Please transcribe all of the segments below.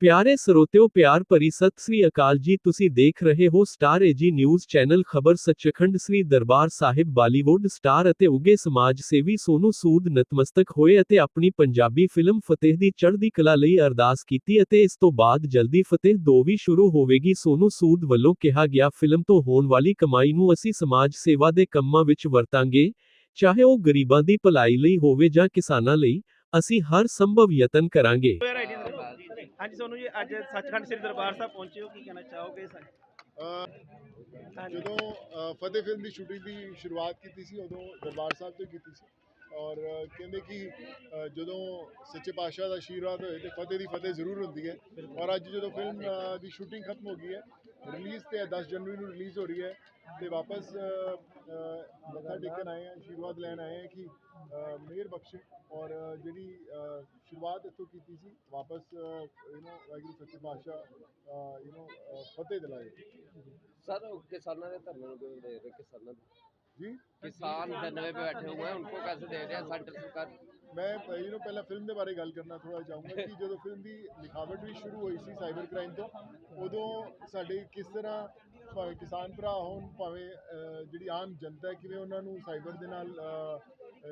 ਪਿਆਰੇ ਸਰੋਤਿਓ, ਪਿਆਰ ਭਰੀ ਸਤਿ ਸ੍ਰੀ ਅਕਾਲ ਜੀ। ਤੁਸੀਂ ਦੇਖ ਰਹੇ ਹੋ ਸਟਾਰ ਏਜੀ ਨਿਊਜ਼ ਚੈਨਲ ਖਬਰ ਸੱਚਖੰਡ ਸ੍ਰੀ ਦਰਬਾਰ ਸਾਹਿਬ, ਬਾਲੀਵੁੱਡ ਸਟਾਰ ਅਤੇ ਉੱਗੇ ਸਮਾਜ ਸੇਵੀ ਸੋਨੂ ਸੂਦ ਨਤਮਸਤਕ ਹੋਏ ਅਤੇ ਆਪਣੀ ਪੰਜਾਬੀ ਫਿਲਮ ਫਤਿਹ ਦੀ ਚੜ੍ਹਦੀ ਕਲਾ ਲਈ ਅਰਦਾਸ ਕੀਤੀ ਅਤੇ ਇਸ ਤੋਂ ਬਾਅਦ ਜਲਦੀ ਫਤਿਹ 2 ਵੀ ਸ਼ੁਰੂ ਹੋਵੇਗੀ, ਸੋਨੂ ਸੂਦ ਵੱਲੋਂ ਕਿਹਾ ਗਿਆ, ਫਿਲਮ ਤੋਂ ਹੋਣ ਵਾਲੀ ਕਮਾਈ ਨੂੰ ਅਸੀਂ ਸਮਾਜ ਸੇਵਾ ਦੇ ਕੰਮਾਂ ਵਿੱਚ ਵਰਤਾਂਗੇ। ਚਾਹੇ ਉਹ ਗਰੀਬਾਂ ਦੀ ਭਲਾਈ ਲਈ ਹੋਵੇ ਜਾਂ ਕਿਸਾਨਾਂ ਲਈ, ਅਸੀਂ ਹਰ ਸੰਭਵ ਯਤਨ ਕਰਾਂਗੇ। ਹਾਂਜੀ, ਸੋਨੂੰ ਜੀ, ਅੱਜ ਸੱਚਖੰਡ ਸ੍ਰੀ ਦਰਬਾਰ ਸਾਹਿਬ ਪਹੁੰਚੇ ਹੋ, ਕੀ ਕਹਿਣਾ ਚਾਹੋਗੇ ਸਰ ਜਦੋਂ, ਅਹ, ਫਤਿਹ ਫਿਲਮ ਦੀ ਸ਼ੂਟਿੰਗ ਦੀ ਸ਼ੁਰੂਆਤ ਕੀਤੀ ਸੀ, ਉਦੋਂ ਦਰਬਾਰ ਸਾਹਿਬ ਤੋਂ ਕੀਤੀ ਸੀ। ਔਰ ਕਹਿੰਦੇ ਕਿ ਜਦੋਂ ਸੱਚੇ ਪਾਤਸ਼ਾਹ ਦਾ ਆਸ਼ੀਰਵਾਦ ਹੋਏ ਤੇ ਫਤਿਹ ਦੀ ਫਤਿਹ ਜ਼ਰੂਰ ਹੁੰਦੀ ਹੈ। ਔਰ ਅੱਜ ਜਦੋਂ ਫਿਲਮ ਦੀ ਸ਼ੂਟਿੰਗ ਖਤਮ ਹੋ ਗਈ ਹੈ ਰਿਲੀਜ਼ ਤੇ 10 ਜਨਵਰੀ ਨੂੰ ਰਿਲੀਜ਼ ਹੋ ਰਹੀ ਹੈ ਤੇ ਵਾਪਸ ਮੱਥਾ ਟੇਕਣ ਆਏ ਆ ਆਸ਼ੀਰਵਾਦ ਲੈਣ ਆਏ ਆ ਕਿ ਮੇਰ ਬਖਸ਼ ਔਰ ਜਿਹੜੀ ਸ਼ੁਰੂਆਤ ਇਥੋਂ ਕੀਤੀ ਸੀ, ਵਾਪਸ ਯੂ نو ਵਾਹਿਗੁਰੂ ਸੱਚੇ ਪਾਤਸ਼ਾਹ ਯੂ نو ਫਤਿਹ ਦਿਲਾਏ। ਸਰ ਕਿਸਾਨਾਂ ਦੇ ਧਰਨੇ ਨੂੰ ਕਿਸਾਨਾਂ ਦੇ जी किसान धरने पे बैठे हुए हैं उनको कैसे दे रहे हैं सेंटर सरकार ਮੈਂ ਯੂ نو ਪਹਿਲਾਂ ਫਿਲਮ ਦੇ ਬਾਰੇ ਗੱਲ ਕਰਨਾ ਥੋੜਾ ਚਾਹੂੰਗਾ ਕਿ ਜਦੋਂ ਫਿਲਮ ਦੀ ਲਿਖਾਵਟ ਵੀ ਸ਼ੁਰੂ ਹੋਈ ਸੀ ਸਾਈਬਰ ਕ੍ਰਾਈਮ ਤੋਂ ਉਦੋਂ ਸਾਡੇ ਕਿਸ ਤਰ੍ਹਾਂ ਭਾਵੇਂ ਕਿਸਾਨ ਭਰਾ ਹੋਣ ਭਾਵੇਂ ਅਹ, ਜਿਹੜੀ ਆਮ ਜਨਤਾ ਹੈ ਕਿਵੇਂ ਉਹਨਾਂ ਨੂੰ ਸਾਈਬਰ ਦੇ ਨਾਲ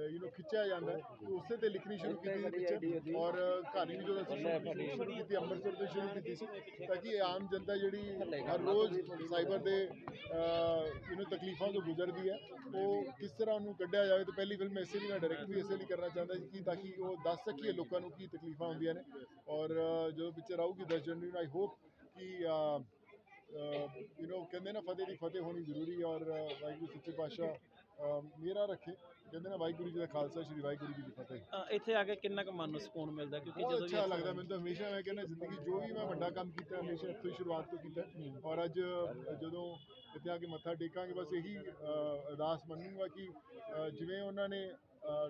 ਯੂ نو ਖਿੱਚਿਆ ਜਾਂਦਾ ਹੈ ਤੇ ਉਸੇ ਤੇ ਲਿਖਣੀ ਸ਼ੁਰੂ ਕੀਤੀ ਸੀ ਪਿਕਚਰ ਔਰ ਅਹ, ਕਹਾਣੀ ਵੀ ਜਦੋਂ ਅਸੀਂ ਸ਼ੁਰੂ ਸ਼ੁਰੂ ਕੀਤੀ ਅੰਮ੍ਰਿਤਸਰ ਤੋਂ ਸ਼ੁਰੂ ਕੀਤੀ ਸੀ ਤਾਂ ਕਿ ਇਹ ਆਮ ਜਨਤਾ ਜਿਹੜੀ ਹਰ ਰੋਜ਼ ਸਾਈਬਰ ਦੇ ਯੂ نو ਤਕਲੀਫਾਂ ਤੋਂ ਗੁਜ਼ਰਦੀ ਹੈ ਉਹ ਕਿਸ ਤਰ੍ਹਾਂ ਉਹਨੂੰ ਕੱਢਿਆ ਜਾਵੇ ਤੇ ਪਹਿਲੀ ਫਿਲਮ ਇਸੇ ਲਈ ਮੈਂ ਡਾਇਰੈਕਟ ਵੀ ਇਸੇ ਲਈ ਕਰਨਾ ਚਾਹੁੰਦਾ ਸੀ ਕਿ ਤਾਂ ਕਿ ਉਹ ਦੱਸ ਸਕੀਏ ਲੋਕਾਂ ਨੂੰ ਕੀ ਤਕਲੀਫਾਂ ਹੁੰਦੀਆਂ ਨੇ ਔਰ ਅਹ, ਜਦੋਂ ਪਿਕਚਰ ਆਊਗੀ 10 ਜਨਵਰੀ ਨੂੰ ਆਈ ਹੋਪ ਕਿ ਯੂ نو ਕਹਿੰਦੇ ਨਾ ਫਤਿਹ ਦੀ ਫਤਿਹ ਹੋਣੀ ਜ਼ਰੂਰੀ ਹੈ ਔਰ ਅਹ, ਵਾਹਿਗੁਰੂ ਸੱਚੇ ਪਾਤਸ਼ਾਹ ਅਹ, ਮੇਰਾ ਰੱਖੇ ਕਹਿੰਦੇ ਨਾ ਵਾਹਿਗੁਰੂ ਜੀ ਦਾ ਖਾਲਸਾ ਸ਼੍ਰੀ ਵਾਹਿਗੁਰੂ ਜੀ ਦੀ ਫਤਿਹ ਅ, ਇੱਥੇ ਆ ਕੇ ਕਿੰਨਾ ਕੁ ਮਨ ਨੂੰ ਸਕੂਨ ਮਿਲਦਾ ਕਿਉਂਕਿ ਬਹੁਤ ਜਦੋਂ ਵੀ ਅੱਛਾ ਲੱਗਦਾ ਮੈਨੂੰ ਤਾਂ ਹਮੇਸ਼ਾ ਮੈਂ ਕਹਿੰਦਾ ਜ਼ਿੰਦਗੀ ਜੋ ਵੀ ਮੈਂ ਵੱਡਾ ਕੰਮ ਕੀਤਾ ਹਮੇਸ਼ਾ ਇੱਥੋਂ ਹੀ ਸ਼ੁਰੂਆਤ ਤੋਂ ਕੀਤਾ ਹੈ। ਔਰ ਅੱਜ ਅ, ਜਦੋਂ ਇੱਥੇ ਆ ਕੇ ਮੱਥਾ ਟੇਕਾਂਗੇ ਬਸ ਇਹੀ ਅ, ਅਰਦਾਸ ਮੰਨੂਗਾ ਕਿ ਅ, ਜਿਵੇਂ ਉਹਨਾਂ ਨੇ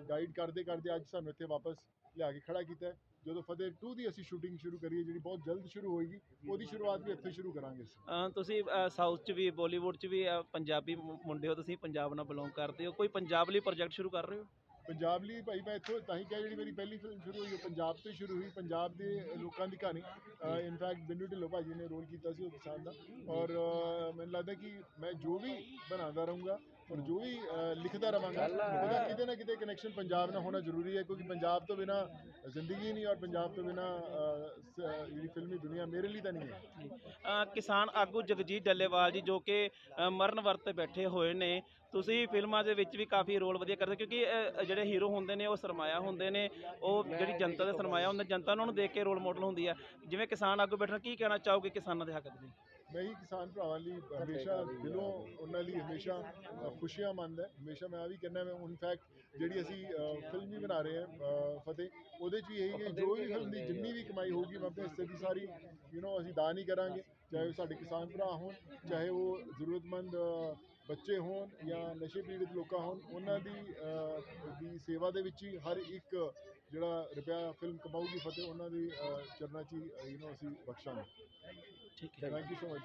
ਗਾਈਡ ਕਰਦੇ ਕਰਦੇ ਅੱਜ ਸਾਨੂੰ ਇੱਥੇ ਵਾਪਸ ਲਿਆ ਕੇ ਖੜਾ ਕੀਤਾ ਹੈ। ਜਦੋਂ ਫਤਿਹ 2 ਦੀ ਅਸੀਂ ਸ਼ੂਟਿੰਗ ਸ਼ੁਰੂ ਕਰੀਏ ਜਿਹੜੀ ਬਹੁਤ ਜਲਦ ਸ਼ੁਰੂ ਹੋਏਗੀ ਉਹਦੀ ਸ਼ੁਰੂਆਤ ਵੀ ਇੱਥੇ ਸ਼ੁਰੂ ਕਰਾਂਗੇ ਅਸੀਂ ਅ, ਤੁਸੀਂ ਸਾਊਥ ਚ ਵੀ ਬਾਲੀਵੁੱਡ ਚ ਵੀ ਅ, ਪੰਜਾਬੀ ਮੁ- ਮੁੰਡੇ ਹੋ ਤੁਸੀਂ ਪੰਜਾਬ ਨਾਲ ਬਿਲੋਂਗ ਕਰਦੇ ਹੋ? ਕੋਈ ਪੰਜਾਬ ਲਈ ਪ੍ਰੋਜੈਕਟ ਸ਼ੁਰੂ ਕਰ ਰਹੇ ਹੋ? ਪੰਜਾਬ ਲਈ ਭਾਈ ਮੈਂ ਇੱਥੋਂ ਤਾਂ ਹੀ ਕਿਹਾ ਜਿਹੜੀ ਮੇਰੀ ਪਹਿਲੀ ਫਿਲਮ ਸ਼ੁਰੂ ਹੋਈ ਉਹ ਪੰਜਾਬ ਤੋਂ ਹੀ ਸ਼ੁਰੂ ਹੋਈ ਪੰਜਾਬ ਦੇ ਲੋਕਾਂ ਦੀ ਕਹਾਣੀ। ਇਨਫੈਕਟ ਬਿੰਦੂ ਢਿੱਲੋਂ ਭਾਜੀ ਨੇ ਰੋਲ ਕੀਤਾ ਸੀ ਉਹ ਕਿਸਾਨ ਦਾ। ਔਰ ਮੈਨੂੰ ਲੱਗਦਾ ਕਿ ਮੈਂ ਜੋ ਵੀ ਬਣਾਉਂਦਾ ਰਹੂੰਗਾ ਔਰ ਜੋ ਵੀ ਲਿਖਦਾ ਰਵਾਂਗਾ ਉਹਦਾ ਕਿਤੇ ਨਾ ਕਿਤੇ ਕਨੈਕਸ਼ਨ ਪੰਜਾਬ ਨਾਲ ਹੋਣਾ ਜ਼ਰੂਰੀ ਹੈ ਕਿਉਂਕਿ ਪੰਜਾਬ ਤੋਂ ਬਿਨਾ ਜ਼ਿੰਦਗੀ ਨਹੀਂ ਔਰ ਪੰਜਾਬ ਤੋਂ ਬਿਨਾ ਜਿਹੜੀ ਫਿਲਮੀ ਦੁਨੀਆ ਮੇਰੇ ਲਈ ਤਾਂ ਨਹੀਂ ਹੈ। ਕਿਸਾਨ ਆਗੂ ਜਗਜੀਤ ਡੱਲੇਵਾਲ ਜੀ ਜੋ ਕਿ ਮਰਨ ਵਰਤ ਤੇ ਬੈਠੇ ਹੋਏ ਨੇ ਤੁਸੀਂ ਫਿਲਮਾਂ ਦੇ ਵਿੱਚ ਵੀ ਕਾਫੀ ਰੋਲ ਵਧੀਆ ਕਰਦੇ ਕਿਉਂਕਿ ਅ, ਜਿਹੜੇ ਹੀਰੋ ਹੁੰਦੇ ਨੇ ਉਹ ਸਰਮਾਇਆ ਹੁੰਦੇ ਨੇ ਉਹ ਜਿਹੜੀ ਜਨਤਾ ਦਾ ਸਰਮਾਇਆ ਹੁੰਦਾ ਜਨਤਾ ਉਹਨਾਂ ਨੂੰ ਦੇਖ ਕੇ ਰੋਲ ਮਾਡਲ ਹੁੰਦੀ ਹੈ ਜਿਵੇਂ ਕਿਸਾਨ ਆਗੂ ਬੈਠਣਾ ਕੀ ਕਹਿਣਾ ਚਾਹੋਗੇ ਕਿਸਾਨਾਂ ਦੇ ਹੱਕ ਦੇ ਮੈਂ ਹੀ ਕਿਸਾਨ ਭਰਾਵਾਂ ਲਈ ਹਮੇਸ਼ਾ ਦਿਲੋਂ ਉਹਨਾਂ ਲਈ ਹਮੇਸ਼ਾ ਅ, ਖੁਸ਼ੀਆਂ ਮੰਨਦਾ ਹੈ। ਹਮੇਸ਼ਾ ਮੈਂ ਆ ਵੀ ਕਹਿੰਦਾ ਮੈਂ ਇਨਫੈਕਟ ਜਿਹੜੀ ਅਸੀਂ ਫਿਲਮ ਵੀ ਬਣਾ ਰਹੇ ਹਾਂ ਅ, ਫਤਿਹ ਉਹਦੇ 'ਚ ਵੀ ਇਹੀ ਹੈ ਜੋ ਵੀ ਫਿਲਮ ਦੀ ਜਿੰਨੀ ਵੀ ਕਮਾਈ ਹੋਊਗੀ ਮੈਂ ਆਪਣੇ ਹਿੱਸੇ ਦੀ ਸਾਰੀ ਯੂ نو ਅਸੀਂ ਦਾਨ ਹੀ ਕਰਾਂਗੇ ਚਾਹੇ ਉਹ ਸਾਡੇ ਕਿਸਾਨ ਭਰਾ ਹੋਣ ਚਾਹੇ ਉਹ ਜ਼ਰੂਰਤਮੰਦ ਅ, ਬੱਚੇ ਹੋਣ ਜਾਂ ਨਸ਼ੇ ਪੀੜਤ ਲੋਕਾਂ ਹੋਣ ਉਹਨਾਂ ਦੀ ਦੀ ਸੇਵਾ ਦੇ ਵਿੱਚ ਹੀ ਹਰ ਇੱਕ ਜਿਹੜਾ ਰੁਪਿਆ ਫਿਲਮ ਕਮਾਊਗੀ ਫਤਿਹ ਉਹਨਾਂ ਦੀ ਚਰਨਾਂ 'ਚ ਹੀ ਯੂ نو ਅਸੀਂ ਬਖਸ਼ਾਂਗੇ। ਠੀਕ ਹੈ। Thank you so much